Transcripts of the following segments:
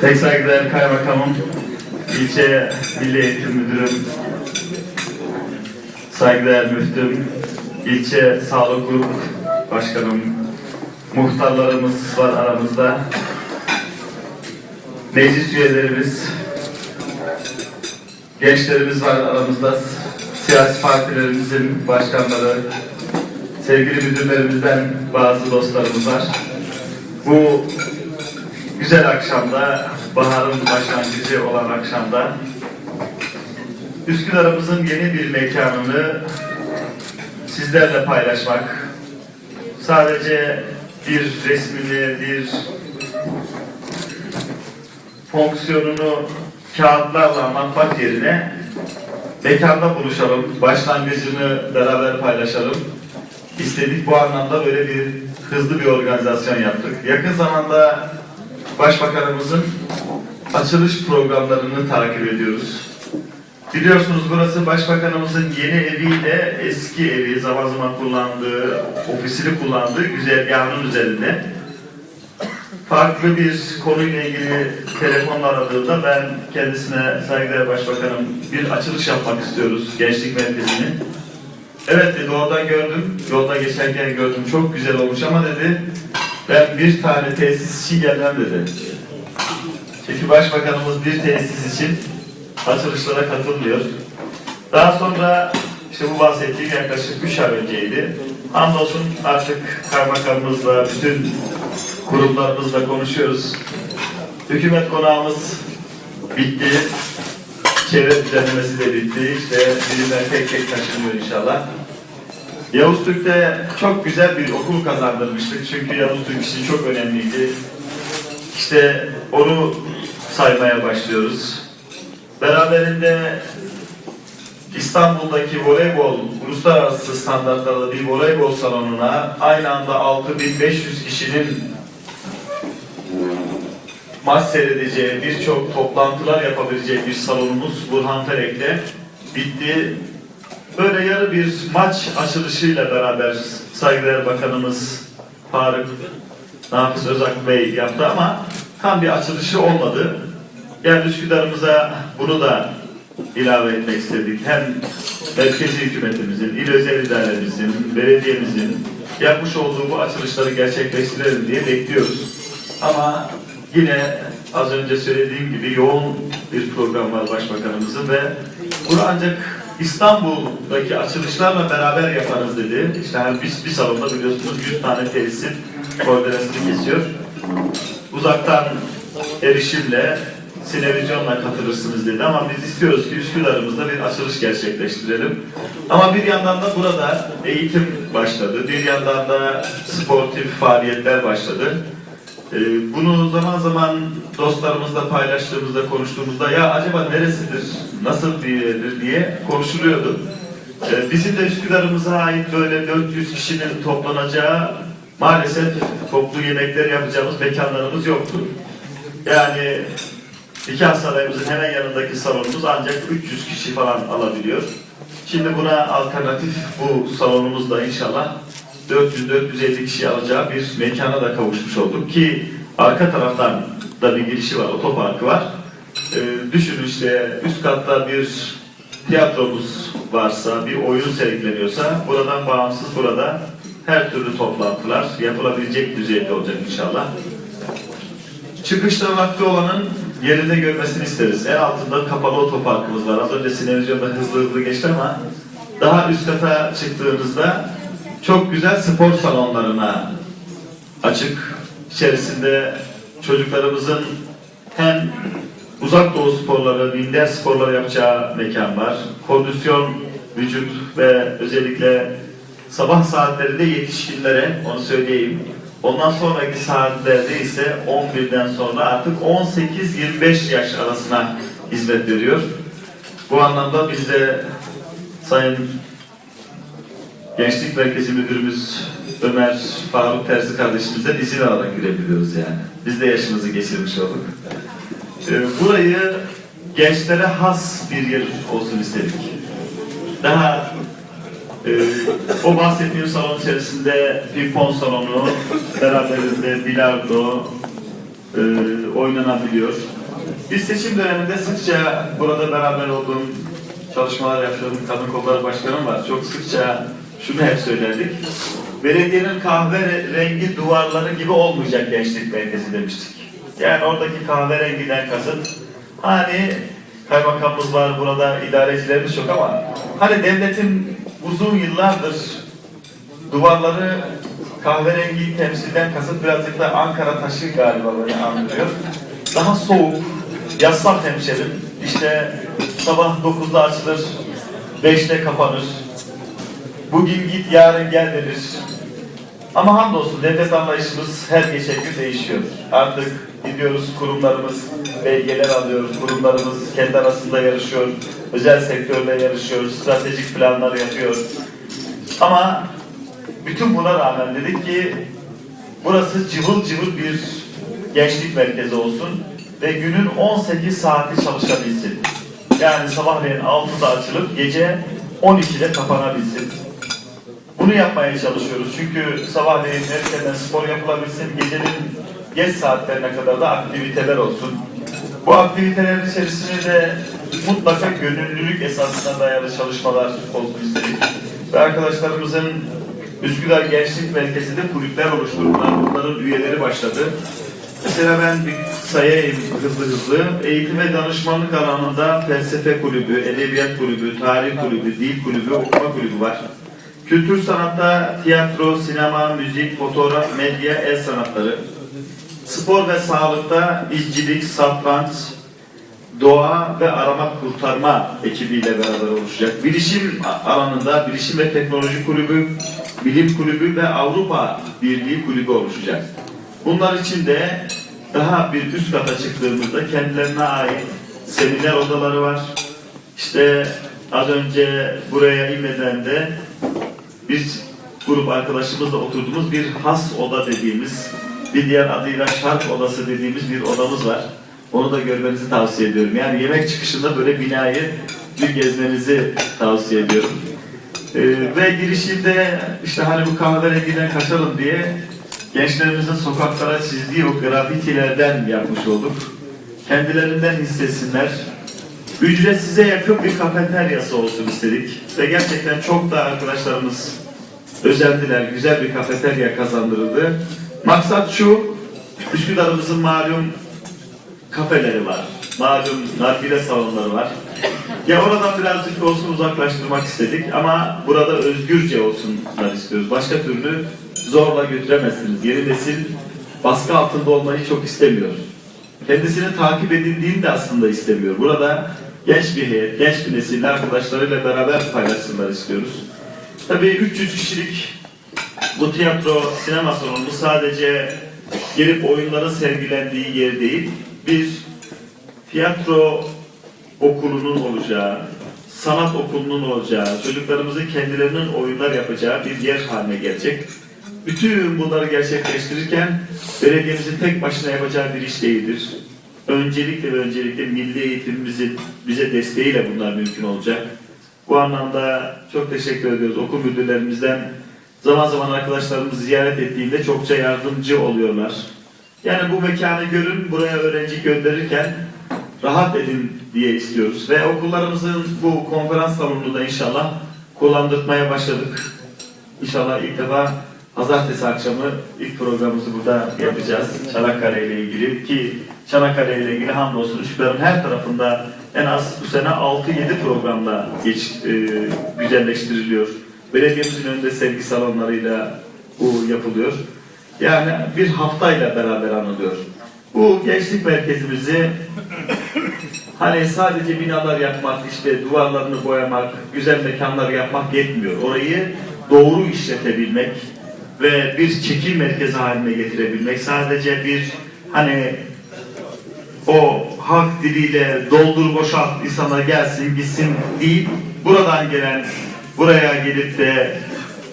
Pek saygıdeğer kaymakamım, ilçe milli eğitim müdürüm, saygıdeğer müftüm, ilçe sağlık grup başkanım, muhtarlarımız var aramızda, meclis üyelerimiz, gençlerimiz var aramızda, siyasi partilerimizin başkanları, sevgili müdürlerimizden bazı dostlarımız var. Bu güzel akşamda, baharın başlangıcı olan akşamda Üsküdar'ımızın yeni bir mekanını sizlerle paylaşmak, sadece bir resmini, bir fonksiyonunu kağıtlarla anlatmak yerine mekanda buluşalım, başlangıcını beraber paylaşalım. İstedik bu anlamda böyle bir hızlı bir organizasyon yaptık. Yakın zamanda Başbakanımızın açılış programlarını takip ediyoruz. Biliyorsunuz burası Başbakanımızın yeni eviyle eski evi, zaman zaman kullandığı, ofisini kullandığı güzergahının üzerinde. Farklı bir konuyla ilgili telefonla aradığında ben kendisine saygıdeğer Başbakanım bir açılış yapmak istiyoruz Gençlik Merkezi'ni. Evet dedi oradan gördüm, yolda geçerken gördüm çok güzel olmuş ama dedi ben bir tane tesis için gelmem dedi. Çünkü Başbakanımız bir tesis için açılışlara katılmıyor. Daha sonra işte bu bahsettiğim yaklaşık 3 ay önceydi. Hamdolsun artık kaymakamımızla, bütün kurumlarımızla konuşuyoruz. Hükümet konağımız bitti. Çevre düzenlemesi de bitti. İşte birimler tek tek taşınıyor inşallah. Yavuz Türk'te çok güzel bir okul kazandırmıştık. Çünkü Yavuz Türk için çok önemliydi. İşte onu saymaya başlıyoruz. Beraberinde İstanbul'daki voleybol, uluslararası standartlarda bir voleybol salonuna aynı anda 6500 kişinin maç seyredeceği, birçok toplantılar yapabileceği bir salonumuz Burhan Felek'te bitti. Böyle yarı bir maç açılışıyla beraber saygıdeğer bakanımız Faruk Nafiz Özak Bey yaptı ama tam bir açılışı olmadı. Yani Üsküdar'ımıza bunu da ilave etmek istedik. Hem merkezi hükümetimizin, il özel idaremizin, belediyemizin yapmış olduğu bu açılışları gerçekleştirelim diye bekliyoruz. Ama yine az önce söylediğim gibi yoğun bir program var Başbakanımızın ve bunu ancak İstanbul'daki açılışlarla beraber yaparız dedi. İşte hani biz bir salonda biliyorsunuz 100 tane tesisin koordinasyonu kesiyor. Uzaktan erişimle sinevizyonla katılırsınız dedi ama biz istiyoruz ki Üsküdar'ımızda bir açılış gerçekleştirelim. Ama bir yandan da burada eğitim başladı. Bir yandan da sportif faaliyetler başladı. Ee, Bunu zaman zaman dostlarımızla paylaştığımızda, konuştuğumuzda ya acaba neresidir, nasıl bir yerdir diye konuşuluyordu. Ee, Bizim de Üsküdar'ımıza ait böyle 400 kişinin toplanacağı maalesef toplu yemekler yapacağımız mekanlarımız yoktu. Yani nikah sarayımızın hemen yanındaki salonumuz ancak 300 kişi falan alabiliyor. Şimdi buna alternatif bu salonumuzda inşallah 400-450 kişi alacağı bir mekana da kavuşmuş olduk ki arka taraftan da bir girişi var, otoparkı var. Ee, düşünün işte üst katta bir tiyatromuz varsa, bir oyun sergileniyorsa buradan bağımsız burada her türlü toplantılar yapılabilecek düzeyde olacak inşallah. Çıkışta vakti olanın yerinde görmesini isteriz. En altında kapalı otoparkımız var. Az önce sinevizyonda hızlı hızlı geçti ama daha üst kata çıktığınızda çok güzel spor salonlarına açık. İçerisinde çocuklarımızın hem uzak doğu sporları, minder sporları yapacağı mekan var. Kondisyon, vücut ve özellikle sabah saatlerinde yetişkinlere, onu söyleyeyim. Ondan sonraki saatlerde ise 11'den sonra artık 18-25 yaş arasına hizmet veriyor. Bu anlamda biz de Sayın Gençlik Merkezi Müdürümüz Ömer Faruk Terzi kardeşimizden izin alarak girebiliyoruz yani. Biz de yaşımızı geçirmiş olduk. Ee, Burayı gençlere has bir yer olsun istedik. Daha e, o bahsettiğim salon içerisinde pimpon salonu, beraberinde bilardo, e, oynanabiliyor. Biz seçim döneminde sıkça burada beraber olduğum çalışmalar yaptığım kadın kolları başkanım var. Çok sıkça şunu hep söylerdik. Belediyenin kahve rengi duvarları gibi olmayacak gençlik merkezi demiştik. Yani oradaki kahverengiden kasıt hani kaymakamımız var burada idarecilerimiz çok ama hani devletin uzun yıllardır duvarları kahverengi temsilden kasıt birazcık da Ankara taşı galiba böyle andırıyor. Daha soğuk, yaslan hemşerim. İşte sabah 9'da açılır, 5'te kapanır. Bugün git, yarın gel denir. Ama hamdolsun devlet anlayışımız her geçen gün değişiyor. Artık gidiyoruz kurumlarımız belgeler alıyor, kurumlarımız kendi arasında yarışıyor, özel sektörle yarışıyor, stratejik planlar yapıyor. Ama bütün buna rağmen dedik ki burası cıvıl cıvıl bir gençlik merkezi olsun ve günün 18 saati çalışabilsin. Yani sabahleyin 6'da açılıp gece 12'de kapanabilsin. Bunu yapmaya çalışıyoruz. Çünkü sabahleyin erkenden spor yapılabilsin, gecenin geç saatlerine kadar da aktiviteler olsun. Bu aktiviteler içerisinde de mutlaka gönüllülük esasına dayalı çalışmalar olsun istedik. Ve arkadaşlarımızın Üsküdar Gençlik Merkezi'nde kulüpler oluşturdular. Bunların üyeleri başladı. Mesela ben bir sayayım hızlı hızlı. Eğitim ve danışmanlık alanında felsefe kulübü, edebiyat kulübü, tarih kulübü, dil kulübü, okuma kulübü var. Kültür sanatta tiyatro, sinema, müzik, fotoğraf, medya, el sanatları. Spor ve sağlıkta izcilik, satranç, doğa ve arama kurtarma ekibiyle beraber oluşacak. Bilişim alanında Bilişim ve Teknoloji Kulübü, Bilim Kulübü ve Avrupa Birliği Kulübü oluşacak. Bunlar için de daha bir üst kata çıktığımızda kendilerine ait seminer odaları var. İşte az önce buraya inmeden de bir grup arkadaşımızla oturduğumuz bir has oda dediğimiz, bir diğer adıyla şark odası dediğimiz bir odamız var. Onu da görmenizi tavsiye ediyorum. Yani yemek çıkışında böyle binayı bir gezmenizi tavsiye ediyorum. Ee, ve girişinde işte hani bu kahverengiden kaçalım diye gençlerimizin sokaklara çizdiği o grafitilerden yapmış olduk. Kendilerinden hissetsinler. Ücret size yakın bir kafeteryası olsun istedik. Ve gerçekten çok da arkadaşlarımız özendiler. Güzel bir kafeterya kazandırıldı. Maksat şu, Üsküdar'ımızın malum kafeleri var. Malum nargile salonları var. Ya oradan birazcık olsun uzaklaştırmak istedik ama burada özgürce olsunlar istiyoruz. Başka türlü zorla götüremezsiniz. Yeni nesil baskı altında olmayı çok istemiyor. Kendisini takip edildiğini de aslında istemiyor. Burada genç bir heyet, genç bir nesil arkadaşlarıyla beraber paylaşsınlar istiyoruz. Tabii 300 kişilik bu tiyatro sinema salonu sadece gelip oyunların sergilendiği yer değil, bir tiyatro okulunun olacağı, sanat okulunun olacağı, çocuklarımızın kendilerinin oyunlar yapacağı bir yer haline gelecek. Bütün bunları gerçekleştirirken belediyemizin tek başına yapacağı bir iş değildir. Öncelikle ve öncelikle milli eğitimimizin bize desteğiyle bunlar mümkün olacak. Bu anlamda çok teşekkür ediyoruz okul müdürlerimizden. Zaman zaman arkadaşlarımız ziyaret ettiğinde çokça yardımcı oluyorlar. Yani bu mekanı görün, buraya öğrenci gönderirken rahat edin diye istiyoruz. Ve okullarımızın bu konferans salonunu da inşallah kullandırmaya başladık. İnşallah ilk defa pazartesi akşamı ilk programımızı burada yapacağız. Çanakkale ile ilgili ki Çanakkale ile ilgili hamdolsun Üsküdar'ın her tarafında en az bu sene 6-7 programla geç, e, güzelleştiriliyor. Belediyemizin önünde sergi salonlarıyla bu yapılıyor. Yani bir haftayla beraber anılıyor. Bu gençlik merkezimizi hani sadece binalar yapmak, işte duvarlarını boyamak, güzel mekanlar yapmak yetmiyor. Orayı doğru işletebilmek ve bir çekim merkezi haline getirebilmek sadece bir hani o halk diliyle doldur boşalt insana gelsin gitsin değil. Buradan gelen buraya gelip de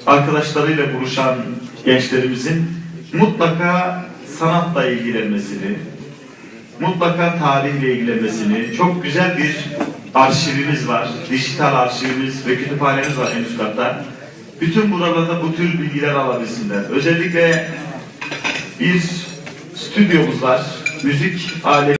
arkadaşlarıyla buluşan gençlerimizin mutlaka sanatla ilgilenmesini, mutlaka tarihle ilgilenmesini, çok güzel bir arşivimiz var, dijital arşivimiz ve kütüphanemiz var en katta. Bütün buralarda bu tür bilgiler alabilsinler. Özellikle bir stüdyomuz var. müzik aleti